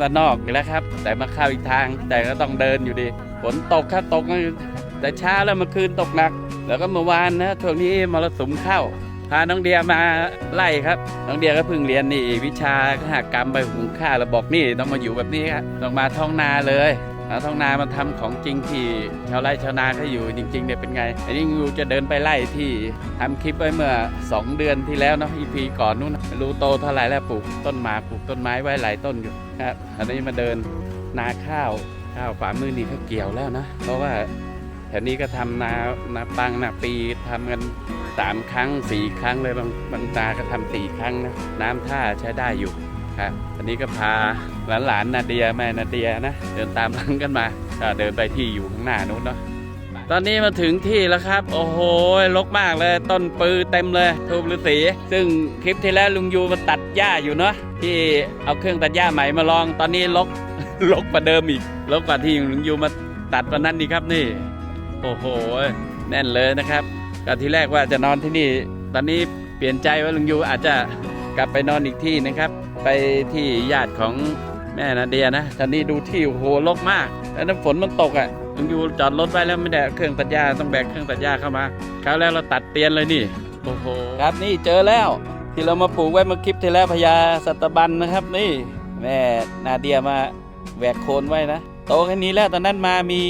มาด้านนอกอีกแล้วครับ แต่มาเข้าอีกทางแต่ก็ต้องเดินอยู่ดีฝนตกครับตกแต่เช้าแล้วเมื่อคืนตกหนัก แล้วก็เมื่อวานนะช่วงนี้มรสุมเข้าพาน้องเดียมาไล่ครับ น้องเดียก็เพิ่งเรียนนี่ วิชาคหกรรมใบหุงข้าวแล้วบอกนี่ต้องมาอยู่แบบนี้ครับต้องมาท้องนาเลย ท้องนามาทำของจริงที่ชาวไร่ชาวนาเขาอยู่จริงๆเนี่ยเป็นไง อันนี้ยูจะเดินไปไล่ที่ทำคลิปไว้เมื่อ 2 เดือนที่แล้วเนาะอีพีก่อนนู้นรูโตเท่าไหร่แล้วปลูกต้นหมากปลูกต้นไม้ไว้หลายต้นอยู่ครับอันนี้มาเดินนาข้าวข้าวฝ่ามือนี่เขาเกี่ยวแล้วนะ เพราะว่าแถวนี้ก็ทำนานาปังนาปีทำกันสามครั้งสี่ครั้งเลยบางบางนาก็ทำสี่ครั้งนะน้ำท่าใช้ได้อยู่ ครับอันนี้ก็พาหลานๆนาเดียแม่นาเดียนะ เดินตามหลังกันมาเดินไปที่อยู่ข้างหน้านู้นเนาะตอนนี้มาถึงที่แล้วครับ โอ้โหรกมากเลย ต้นปือเต็มเลยทูบฤาษีซึ่งคลิปที่แล้วลุงยูมาตัดหญ้าอยู่เนาะที่เอาเครื่องตัดหญ้าใหม่มาลอง ตอนนี้รกรกกว่าเดิมอีกรกกว่าที่ลุงยูมาตัดวันนั้นนี่ครับนี่ โอ้โห แน่นเลยนะครับก็ที่แรกว่าจะนอนที่นี่ ตอนนี้เปลี่ยนใจว่าลุงยูอาจจะกลับไปนอนอีกที่นะครับ ไปที่ญาติของแม่นาเดียนะตอนนี้ดูที่โอ้โหรกมาก แล้วน้ำฝนมันตกอะลุงยูจอดรถไว้แล้วไม่ได้เอาเครื่องตัดหญ้าต้องแบกเครื่องตัดหญ้าเข้ามาคราวแล้วเราตัดเตียนเลยนี่โอ้โหครับนี่เจอแล้ว ที่เรามาปลูกไว้เมื่อคลิปที่แล้วพญาสัตบันนะครับ นี่แม่นาเดียมาแหวกโคนไว้นะโตแค่นี้แล้วตอนนั้นมามี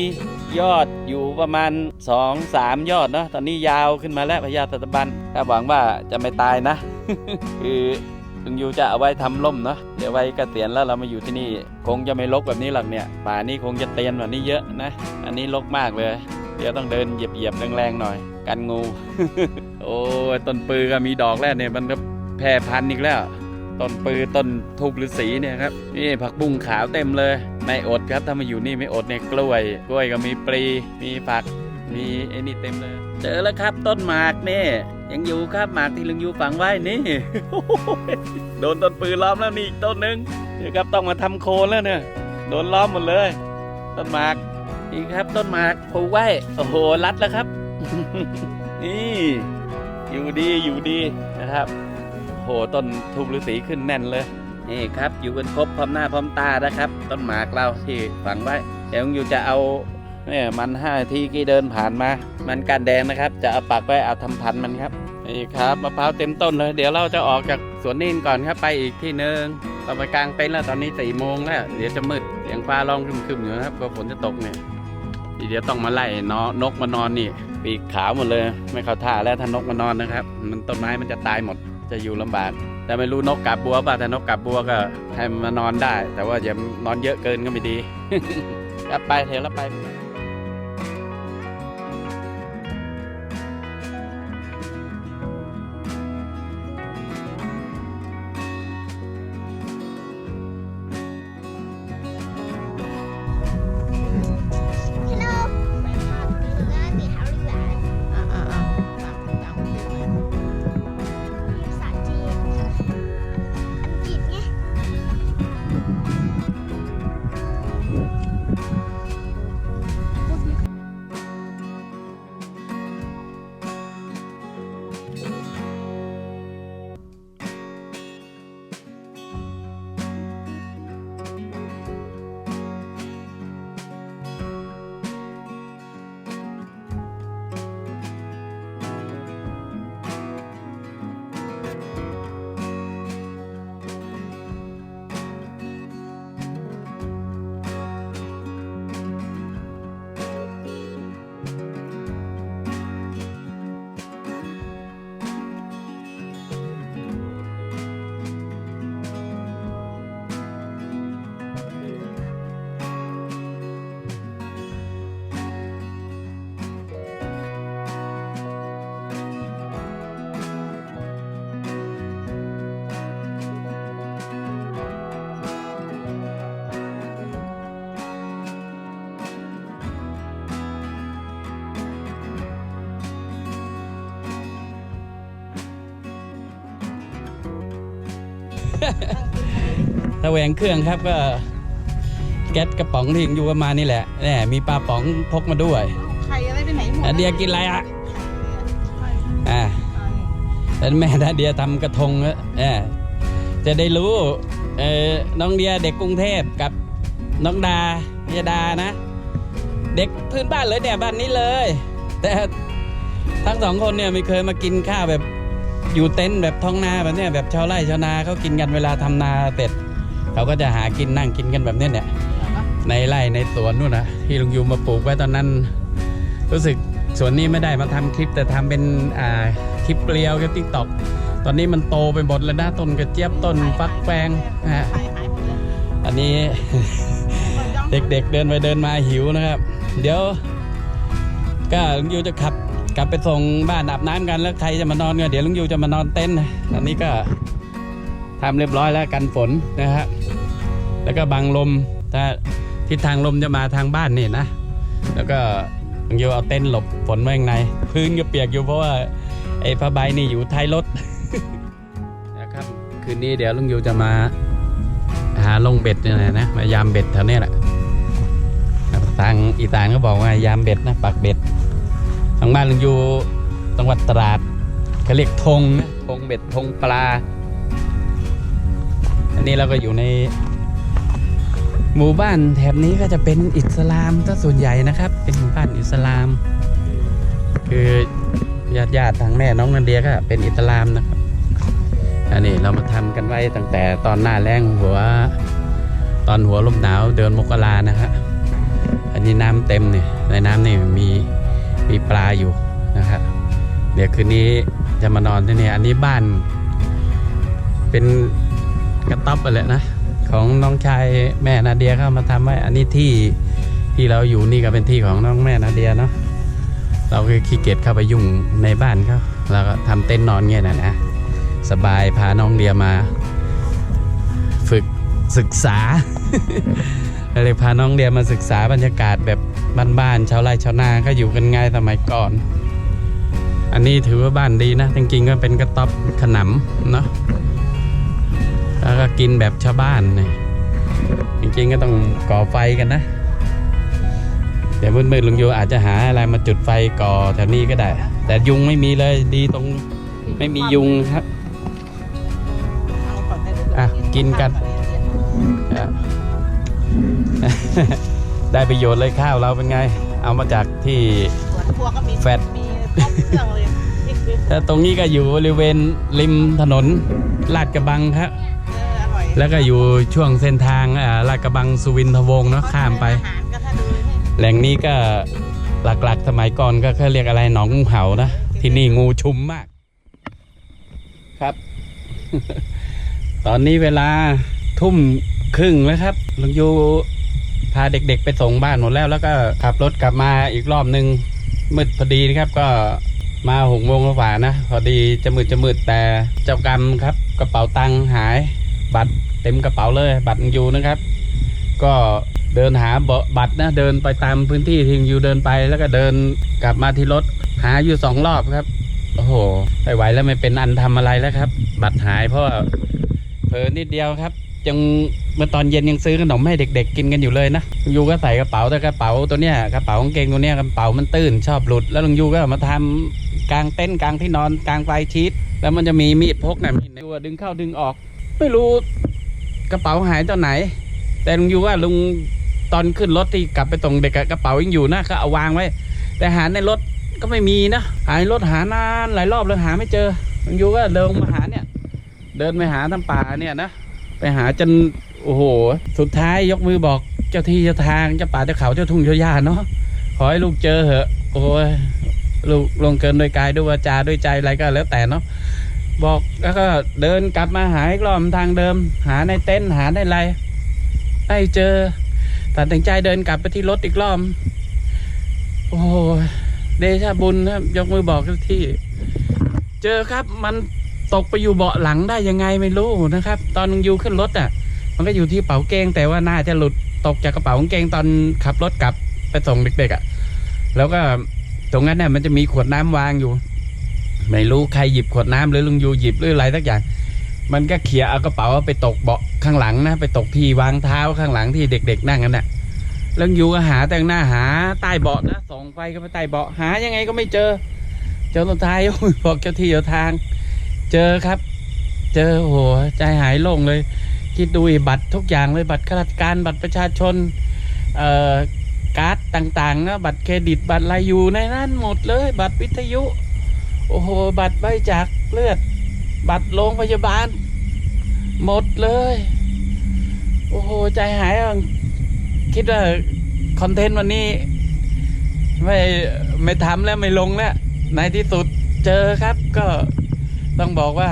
ยอดอยู่ประมาณ 2 3 ยอดเนาะตอนนี้ยาวขึ้นมาแล้วพญาสัตบันถ้าหวังว่าจะไม่ตายนะ คือ ลุงยูจะเอาไว้ทำร่มเนาะเดี๋ยวไว้เกษียณแล้วเรามาอยู่ที่นี่ คงจะไม่รกแบบนี้หรอกเนี่ย ป่านี้คงจะเตียนแบบนี้เยอะนะ อันนี้รกมากเลย เดี๋ยวต้องเดินเหยียบๆแรงๆหน่อย กันงู โอ้ยต้นปือก็มีดอกแล้วเนี่ยมันก็แพร่พันธุ์อีกแล้วต้นปือต้นทูบฤาษีเนี่ยครับนี่ผักบุ้งขาวเต็มเลย ไม่อดครับถ้ามาอยู่นี่ไม่อดเนี่ยกล้วย กล้วยก็มีปลีมีผัก มีไอ้นี่เต็มเลย เจอแล้วครับต้นหมากนี่ ยังอยู่ครับหมากที่ลุงยูฝังไว้นี่ โดนต้นปืนล้อมแล้วนี่อีกต้นหนึ่งนี่ครับต้องมาทำโคนแล้วเนี่ย โดนล้อมหมดเลย ต้นหมากนี่ครับ ต้นหมากปลูกไว้โอ้โหรัดแล้วครับ นี่อยู่ดีอยู่ดีนะครับโอ้โหต้นทูบฤาษีขึ้นแน่นเลยนี่ครับอยู่กันครบพร้อมหน้าพร้อมตานะครับ ต้นหมากเราที่ฝังไว้เดี๋ยวลุงยูจะเอา เนี่ยมันห้าทีที่เดินผ่านมา มันการแดงนะครับ จะเอาปักไว้เอาทำพันมันครับนี่ครับมะพร้าวเต็มต้นเลย เดี๋ยวเราจะออกจากสวนนินก่อนครับไปอีกที่หนึ่งเราไปกลางเต็นท์แล้วตอนนี้สี่โมงแล้วเดี๋ยวจะมืดเสียงฟ้าร้องครึมๆอยู่นะครับก็ฝนจะตกเนี่ยเดี๋ยวต้องมาไล่นอนกมานอนนี่ ปีกขาวหมดเลย ไม่เข้าท่าแล้วถ้านกมานอนนะครับ มันต้นไม้มันจะตายหมดจะอยู่ลำบาก แต่ไม่รู้นกกาบบัวป่ะแต่นกกาบบัวก็ให้มันมานอนได้ แต่ว่าอย่านอนเยอะเกินก็ไม่ดีครับไปเถอะแล้วไป แหวงเครื่องครับก็ แก๊สกระป๋องที่อยู่ประมาณนี่แหละแน่มีปลาป๋องพกมาด้วยไข่อะไรไปไหนหมดนาเดียกินอะไรอะอ่าแล้วแม่นาเดียทำกระทงอะเออจะได้รู้เออน้องเดียเด็กกรุงเทพกับน้องดายาดานะ เด็กพื้นบ้านเลยเนี่ยบ้านนี้เลย แต่ทั้งสองคนเนี่ยไม่เคยมากินข้าวแบบ อยู่เต็นท์แบบท้องนาแบบเนี้ยแบบชาวไร่ชาวนาเขากินกันเวลาทำนาเสร็จเขาก็จะหากินนั่งกินกันแบบเนี้ยเนี่ยในไร่ในสวนนู่นนะที่ลุงยูมาปลูกไว้ตอนนั้น รู้สึกสวนนี้ไม่ได้มาทำคลิปแต่ทำเป็นอ่าคลิปเปลียวกับทิกตอกตอนนี้มันโตไปหมดแล้วนะต้นกระเจี๊ยบต้นฟักแฟงนะฮะอันนี้เด็กๆเดินไปเดินมาหิวนะครับ เดี๋ยวก็ลุงยูจะขับ กลับไปส่งบ้านอาบน้ำกันแล้วใครจะมานอนกันเดี๋ยวลุงยูจะมานอนเต็นท์อันนี้ก็ทำเรียบร้อยแล้วกันฝนนะฮะแล้วก็บังลมถ้าทิศทางลมจะมาทางบ้านนี่นะ แล้วก็ลุงยูเอาเต็นท์หลบฝนไว้ข้างใน พื้นก็เปียกอยู่เพราะว่าไอ้ผ้าใบนี่อยู่ท้ายรถนะครับคืนนี้เดี๋ยวลุงยูจะมาหาลงเบ็ดเนี่ยนะมายามเบ็ดแถวเนี้ยแหละทางอีสานก็บอกว่ายามเบ็ดนะปักเบ็ด ทางบ้านลุงอยู่จังหวัดตราดเขาเรียกธงนะธงเบ็ดธงปลา อันนี้เราก็อยู่ใน หมู่บ้านแถบนี้ก็จะเป็นอิสลามซะส่วนใหญ่นะครับ เป็นหมู่บ้านอิสลาม คือญาติญาติๆทางแม่น้องนันเดียก็เป็นอิสลามนะครับ อันนี้เรามาทำกันไว้ตั้งแต่ตอนหน้าแรงหัว ตอนหัวลมหนาวเดือนมกรานะฮะอันนี้น้ำเต็มเนี่ยในน้ำนี่มี มีปลาอยู่นะครับเดี๋ยวคืนนี้จะมานอนที่นี่อันนี้บ้าน เป็นกระต๊อบไปแหละนะของน้องชายแม่นาเดียเข้ามาทำไว้อันนี้ที่ที่เราอยู่นี่ก็เป็นที่ของน้องแม่นาเดียเนาะเราก็ขี้เกียจเข้าไปยุ่งในบ้านเขาเราก็ทำเต็นนอนเงี้ยนะนะสบายพาน้องเดียมา ฝึกศึกษา เลยพาน้องเดียมาศึกษาบรรยากาศแบบบ้านๆชาวไร่ชาวนาก็อยู่กันง่ายสมัยก่อน อันนี้ถือว่าบ้านดีนะ จริงๆก็เป็นกระต๊อบขนำเนาะแล้วก็กินแบบชาวบ้านเนี่ยจริงๆก็ต้องก่อไฟกันนะ เดี๋ยวมืดๆลุงโยอาจจะหาอะไรมาจุดไฟก่อแถวนี้ก็ได้ แต่ยุงไม่มีเลยดีตรงไม่มียุงครับเอาก่อนได้เลยอะ กินกันอะ ได้ประโยชน์เลยข้าวเราเป็นไง เอามาจากที่สวนครัวก็มีแฟตมีครบเครื่องเลยนี่คือถ้าตรงนี้ก็อยู่บริเวณริมถนนลาดกระบังครับ เอออร่อยแล้วก็อยู่ช่วงเส้นทางอ่าลาดกระบังสุวินทวงศ์เนาะข้ามไป อาหารก็ถ้าดูนี่แหล่งนี้ก็หลักๆ สมัยก่อนก็เขาเรียกอะไรหนองงูเห่านะ ที่นี่งูชุมมาก ครับ ตอนนี้เวลาทุ่ม ครึ่งแล้วครับลุงยูพาเด็กๆไปส่งบ้านหมดแล้ว แล้วก็ขับรถกลับมาอีกรอบหนึ่งมืดพอดีนะครับก็มาหกโมงกว่านะ พอดีจะมืดจะมืดแต่เจ้ากรรมครับ กระเป๋าตังค์หาย บัตรเต็มกระเป๋าเลย บัตรยูนะครับ ก็เดินหาบ,บัตรนะ เดินไปตามพื้นที่ที่ลุงยูเดินไปแล้วก็เดินกลับมาที่รถหาอยู่สองรอบครับ โอ้โหไม่ไหวแล้วไม่เป็นอันทำอะไรแล้วครับ บัตรหายเพราะเผลอนิดเดียวครับ ยังเมื่อตอนเย็นยังซื้อขนมให้เด็ก ๆ กินกันอยู่เลยนะลุงยูก็ใส่กระเป๋าแต่กระเป๋าตัวเนี้ยกระเป๋ากางเกงตัวเนี้ยกระเป๋ามันตื้นชอบหลุด แล้วลุงยูก็มาทำกลางเต็นท์กลางที่นอนกลางไฟชีตแล้วมันจะมีมีดพกนะมีดตัวดึงเข้าดึงออก ไม่รู้กระเป๋าหายตอนไหน แต่ลุงยูว่าลุงตอนขึ้นรถที่กลับไปส่งเด็กกระเป๋ายังอยู่นะก็เอาวางไว้ แต่หาในรถก็ไม่มีนะหายรถหานานหลายรอบเลยหาไม่เจอลุงยูก็เดินมาหาเนี่ย เดินไปหาทำป่าเนี่ยนะ ไปหาจนโอ้โห สุดท้ายยกมือบอกเจ้าที่เจ้าทางเจ้าป่าเจ้าเขาเจ้าทุ่งเจ้าหญ้าเนาะขอให้ลูกเจอเหอะ โอ้ยลูกลงเกินโดยกายด้วยวาจาด้วยใจอะไรก็แล้วแต่เนาะบอกแล้วก็เดินกลับมาหาอีกรอบทางเดิม หาในเต็นท์หาในไรไม่เจอตัดสินใจเดินกลับไปที่รถอีกรอบโอ้เดชะบุญครับยกมือบอกเจ้าที่ เจอครับมัน ตกไปอยู่เบาะหลังได้ยังไงไม่รู้นะครับ ตอนยูขึ้นรถอะ มันก็อยู่ที่เป๋าเกงแต่ว่าน่าจะหลุดตกจากกระเป๋ากางเกงตอนขับรถกลับไปส่งเด็กๆอะ แล้วก็ตรงนั้นเนี่ยมันจะมีขวดน้ำวางอยู่ ไม่รู้ใครหยิบขวดน้ำหรือลุงยูหยิบหรืออะไรสักอย่าง มันก็เขี่ยเอากระเป๋าไปตกเบาะข้างหลังนะไปตกที่วางเท้าข้างหลังที่เด็ก ๆ นั่งกันน่ะล้วอยู่ก็หาแต่งหน้าหาใต้เบาะนะส่องไฟก็ไปใต้เบาะหายังไงก็ไม่เจอเจอต้นท้ายบอกเจ้าที่เจ้าทาง เจอครับ เจอโหใจหายโล่งเลย คิดดูบัตรทุกอย่างเลยบัตรข้าราชการบัตรประชาชนเอ่อการ์ดต่างๆนะบัตรเครดิตบัตรอะไรอยู่ในนั้นหมดเลย บัตรวิทยุ โอ้โห บัตรใบจาคเลือด บัตรโรงพยาบาล หมดเลย โอ้โห ใจหายคิดว่าคอนเทนต์วันนี้ ไม่ไม่ทำแล้วไม่ลงแล้วในที่สุดเจอครับก็ ต้องบอกว่า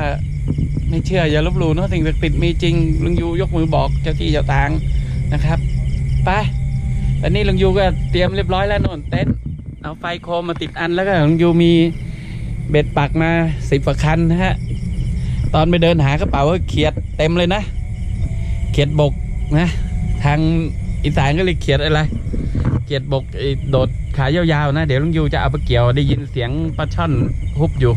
ไม่เชื่ออย่าลบหลู่เนะสิ่งศักดิ์สิทธิ์มีจริงลุงยูยกมือบอกเจ้าที่เจ้าทางนะครับไปตอนนี้ลุงยูก็เตรียมเรียบร้อยแล้วนนเต็นท์เอาไฟโคมมาติดอันแล้วก็ลุงยูมีเบ็ดปักมาสิบกว่าคันนะฮะตอนไปเดินหากระเป๋าก็เขียดเต็มเลยนะ เขียดบกนะ ทางอีสานก็เรียเขียดอะไร เขียดบกโดดขายาวๆนะ เดี๋ยวลุงยูจะเอาไปเกี่ยวได้ยินเสียงปลาช่อนฮุบอยู่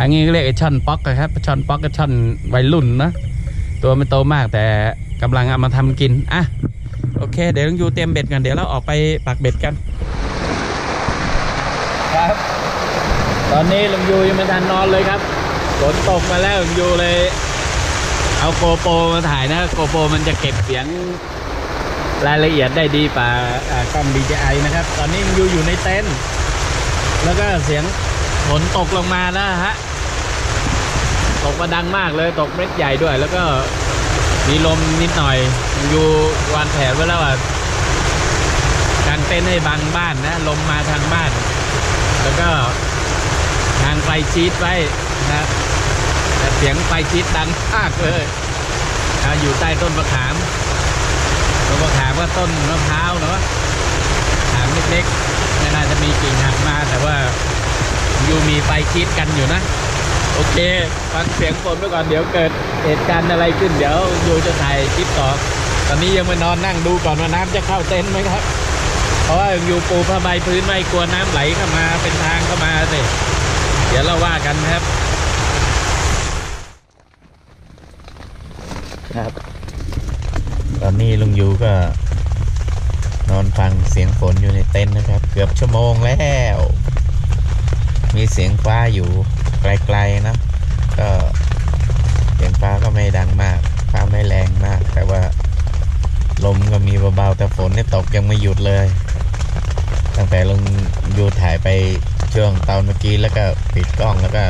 ทางนี้ก็เรียกไอ้ช่อนป๊อกอะครับช่อนป๊อกกับช่อนวัยรุ่นนะตัวไม่โตมากแต่กำลังเอามาทำกินอะโอเค เดี๋ยวลุงยูเตรียมเบ็ดกันเดี๋ยวเราออกไปปักเบ็ดกัน ครับ ตอนนี้ลุงยูยังไม่ทันนอนเลยครับฝนตกมาแล้วลุงยูเลย เอาโกโปรมาถ่ายนะโกโปรมันจะเก็บเสียงรายละเอียดได้ดีกว่าอ่ากล้อง DJI นะครับ ตอนนี้ลุงยูอยู่ในเต็นท์แล้วก็เสียงฝนตกลงมานะฮะ ตกมาดังมากเลยตกเม็ดใหญ่ด้วย แล้วก็มีลมนิดหน่อย อยู่วางแผนไว้แล้วว่ากางเต็นให้บังบ้านนะ ลมมาทางบ้าน แล้วก็ทางไฟชีตไว้นะแต่เสียงไฟชีตดังมากเลยอ่าอยู่ใต้ต้นมะขามต้นมะขามก็ต้นมะพร้าวเนาะขามเล็กๆน่าจะมีกิ่งหักมาแต่ว่าอยู่มีไฟชิดกันอยู่นะ โอเค ฟังเสียงฝนไปก่อนเดี๋ยวเกิดเหตุการณ์อะไรขึ้นเดี๋ยวยูจะถ่ายคลิปต่อ ตอนนี้ยังมานอนนั่งดูก่อนว่าน้ำจะเข้าเต็นท์ไหมครับ เพราะว่าอยู่ปูผ้าใบพื้นไม่กลัวน้ำไหลเข้ามาเป็นทางเข้ามาสิเดี๋ยวเราว่ากันครับ ครับ ตอนนี้ลุงยูก็นอนฟังเสียงฝนอยู่ในเต็นท์นะครับ เกือบชั่วโมงแล้ว มีเสียงฟ้าอยู่ ไกลๆนะก็เสียงฟ้าก็ไม่ดังมาก ฟ้าไม่แรงมาก แต่ว่าลมก็มีเบาๆแต่ฝนนี่ตกยังไม่หยุดเลย ตั้งแต่ลงยูถ่ายไปช่วงตอนเมื่อกี้แล้วก็ปิดกล้องแล้วก็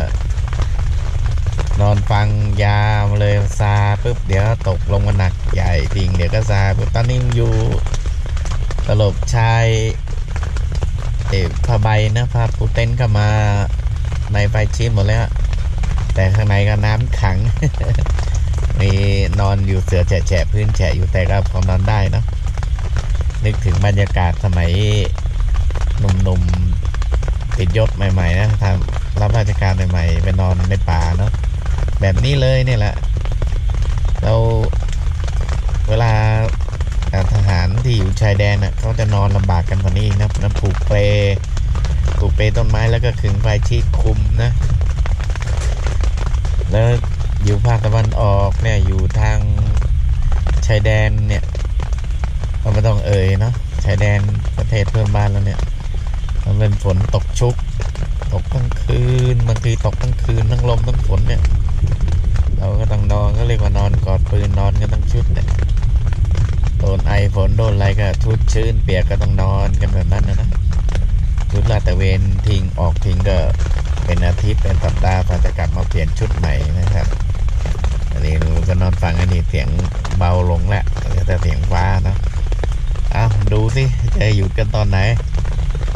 นอนฟังยาวมาเลยซาปุ๊บเดี๋ยวตกลงมาหนักใหญ่จริงเดี๋ยวก็ซาปุ๊บตอนนี้อยู่ตลบชายเอ่อผ้าใบนะผ้าปูเต็นเข้ามา ในไฟชิดหมดแล้ว แต่ข้างในก็น้ำขัง มีนอนอยู่เสือแฉะพื้นแฉะอยู่แต่ก็พอนอนได้นะนึกถึงบรรยากาศสมัยหนุ่มๆติดยศใหม่ ๆ นะทำรับราชการใหม่ๆไปนอนในป่าเนาะแบบนี้เลยเนี่ยแหละ เราเวลาทหารที่อยู่ชายแดนน่ะเขาจะนอนลำบากกันกว่านี้นะน้ำผูกเปร ลผูกเปต้นไม้แล้วก็ขึงไฟชีดคุมนะ แล้วอยู่ภาคตะวันออกเนี่ยอยู่ทางชายแดนเนี่ยเราไม่ต้องเอ่ยเนาะชายแดนประเทศเพื่อนบ้านแล้วเนี่ย มันเป็นฝนตกชุก ตกทั้งคืนบางทีตกทั้งคืนทั้งลมทั้งฝนเนี่ย เราก็ต้องนอนก็เรียกว่านอนกอดปืนนอนกันทั้งชุดเนี่ยโดนไอฝนโดนอะไรก็ชุดชื้นเปียกก็ต้องนอนกันแบบนั้นนะนะ ชุดลาดตระเวนทิ้งออกทิ้งก็เป็นอาทิตย์เป็นสัปดาห์กว่าจะกลับมาเปลี่ยนชุดใหม่นะครับอันนี้เราก็นอนฟังอันนี้เสียงเบาลงแล้วแต่เสียงฟ้านะเอาดูสิจะหยุดกันตอนไหน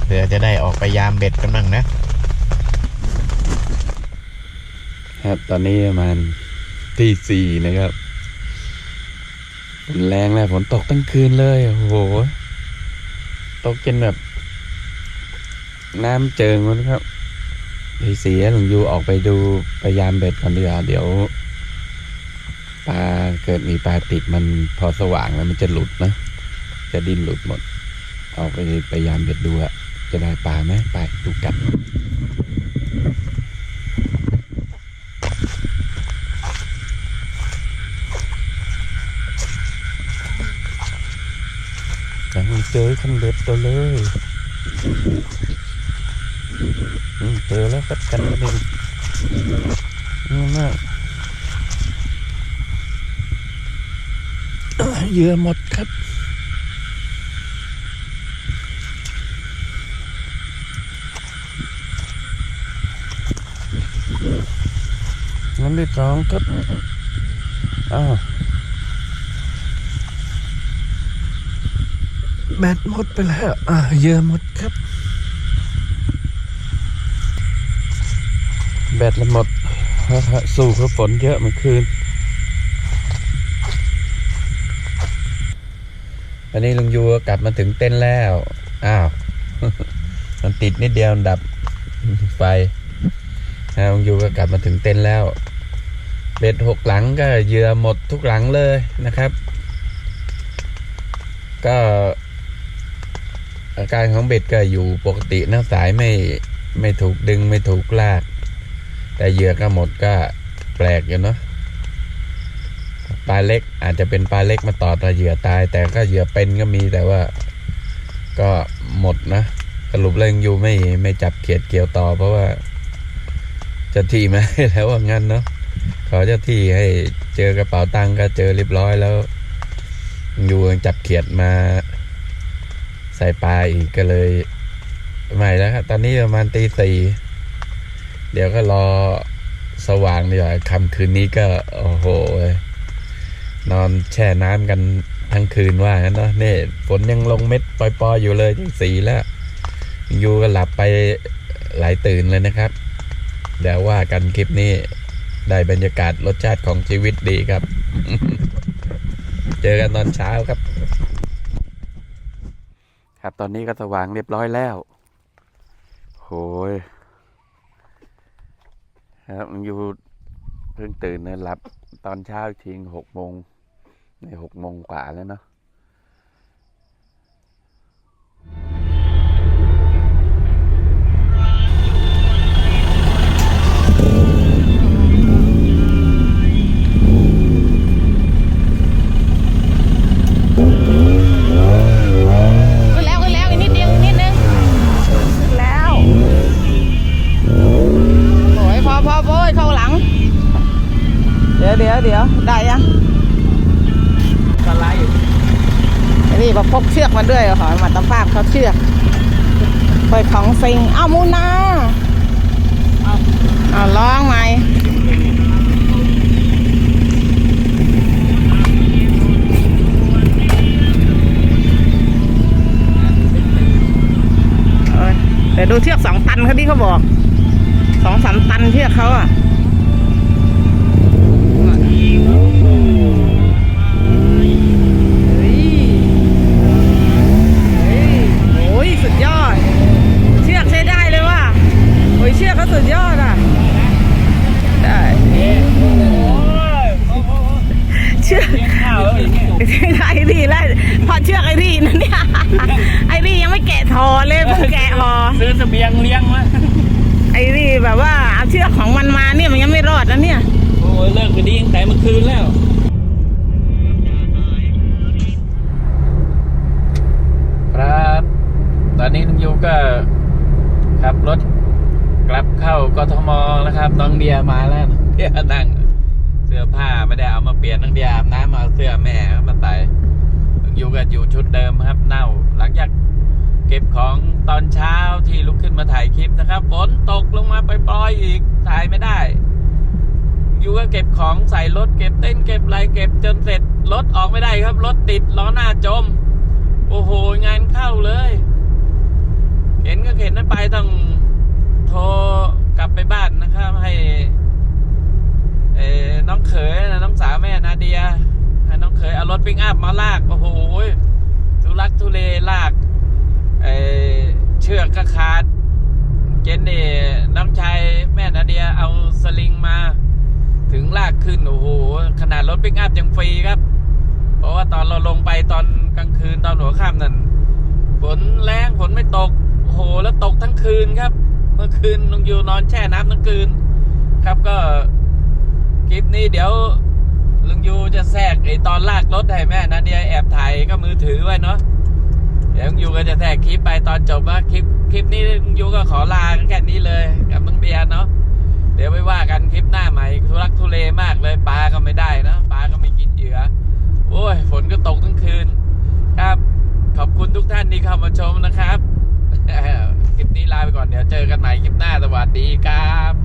เผื่อจะได้ออกไปยามเบ็ดกันบ้างนะ ครับตอนนี้ประมาณที่สี่นะครับแรงแล้วฝนตกตั้งคืนเลยโอ้โหตกจนแบบ น้ำเจิงมันครับพี่เสียหลงยูออกไปดูพยายามเบ็ดก่อนดีกว่าเดี๋ยวปลาเกิดมีปลาติดมันพอสว่างแล้วมันจะหลุดนะ จะดิ้นหลุดหมด ออกไปพยายามเบ็ดดูอะจะได้ปลาไหมปลาดูกัดแต่ไมเจอขันเบ็ดตัวเลย เจอแล้วครับกันกระดิ่งนี่มากเยเหยื่อหมดครับน้ำที่สองครับอ้าวแบตหมดไปแล้วอ่าเยื่อหมดครับ บตละหมด สู้กับฝนเยอะเมื่อคืน อันนี้ลุงยูกลับมาถึงเต้นแล้ว อ้าว มันติดนิดเดียวดับไฟนะลุงยูก็กลับมาถึงเต้นแล้ว เบ็ดหกหลังก็เยือหมดทุกหลังเลยนะครับ ก็อาการของเบ็ดก็อยู่ปกตินะสายไม่ไม่ถูกดึงไม่ถูกลาก แต่เหยื่อก็หมดก็แปลกอยู่เนาะปลาเล็กอาจจะเป็นปลาเล็กมาต่อต่อเหยื่อตาย แต่ก็เหยื่อเป็นก็มีแต่ว่าก็หมดนะสรุปแล้วยังอยู่ไม่ไม่จับเขียดเกี่ยวต่อ เพราะว่าเจ้าที่มาให้แล้วว่างั้นเนาะขอเจ้าที่ให้เจอกระเป๋าตังค์ก็เจอเรียบร้อยแล้ว อยู่จับเขียดมา ใส่ปลาอีกก็เลยไม่แล้วครับตอนนี้ประมาณตีสี่ เดี๋ยวก็รอสว่างดีกว่าค่ำคืนนี้ก็โอ้โห นอนแช่น้ำกันทั้งคืนว่างั้นเนาะนี่ฝนยังลงเม็ดปล่อยๆอยู่เลยสีแล้วอยู่ก็หลับไปหลายตื่นเลยนะครับ เดี๋ยวว่ากันคลิปนี้ได้บรรยากาศรสชาติของชีวิตดีครับ เจอกันตอนเช้าครับ ครับตอนนี้ก็สว่างเรียบร้อยแล้ว โหย ครับมันอยู่เพิ่งตื่นนะหลับตอนเช้าอีกทีหกโมงในหกโมงกว่าแล้วเนาะ ยวได้ยังก็ไล่ไอ้นี่มาพกเชือกมาด้วยเหรอมาตะภาพเขาเชือกไปของซิงอ้าวมูนาอ้าวร้องไหมเอ้ยเดี๋ยวดูเชือกสองตันเขาที่เขาบอกสองสามตันเชือกเขาอะ เฮ้ยเฮ้ยโอ้ยสุดยอด เชือกใช้ได้เลยว่ะโอ้ยเชือกเขา สุดยอดอะ ได้เชือกไอ้ดีแล้วพอเชือกไอ้ดีนั่นเนี่ย ไอ้ดียังไม่แกะทอเลยเพิ่งแกะพอซื้อเสบียงเลี้ยงมาไอ้ดีแบบว่าเอาเชือกของมันมาเนี่ยมันยังไม่รอดนะเนี่ย โอ้ยเลิกไปดีตั้งแต่เมื่อคืนแล้วครับ ตอนนี้น้องยูก็ขับรถ กลับเข้ากทมนะครับ น้องเดียมาแล้วน้องเดียนั่งเสื้อผ้าไม่ได้เอามาเปลี่ยนน้องเดียอาบน้ำเอาเสื้อแม่มาใส่อยู่ก็อยู่ชุดเดิมครับ เน่า หลังจากเก็บของตอนเช้าที่ลุกขึ้นมาถ่ายคลิปนะครับฝนตกลงมาไปปล่อยๆอีกถ่ายไม่ได้ อยู่ก็เก็บของใส่รถเก็บเต้นเก็บอะไรเก็บจนเสร็จรถออกไม่ได้ครับรถติดล้อหน้าจม โอ้โหงานเข้าเลย เห็นก็เห็นนั้นไปต้อง โทรกลับไปบ้านนะครับ ให้เอน้องเขยนะน้องสาวแม่นาเดียให้น้องเขยเอารถปิกอัพมาลาก โอ้โหทุลักทุเลลากเอเชือกก็ขาด เจนนี่น้องชายแม่นาเดียเอาสลิงมา ถึงลากขึ้น โอ้โห ขนาดรถปิกอัพยังฟรีครับ เพราะว่าตอนเราลงไปตอนกลางคืนตอนหัวค่ำนั่นฝนแรงฝนไม่ตก โอ้โห แล้วตกทั้งคืนครับ มื่อคืนลุงยูนอนแช่น้ำทั้งคืน ครับก็คลิปนี้เดี๋ยวลุงยูจะแทรกไอตอนลากรถให้แม่นาเดียแอบถ่ายก็มือถือไว้เนาะเดี๋ยวลุงยูก็จะแทรกคลิปไปตอนจบว่าคลิปคลิปนี้ลุงยูก็ขอลาแค่นี้เลยกับมึงเบียร์เนาะเดี๋ยวไปว่ากันคลิปหน้าใหม่ทุรักทุเลมากเลยปลาก็ไม่ได้นะปลาก็ไม่กินเหยื่อโอ้ยฝนก็ตกทั้งคืน ครับ ขอบคุณทุกท่านที่เข้ามาชมนะครับ นี้ลาไปก่อนเดี๋ยวเจอกันใหม่คลิปหน้าสวัสดีครับ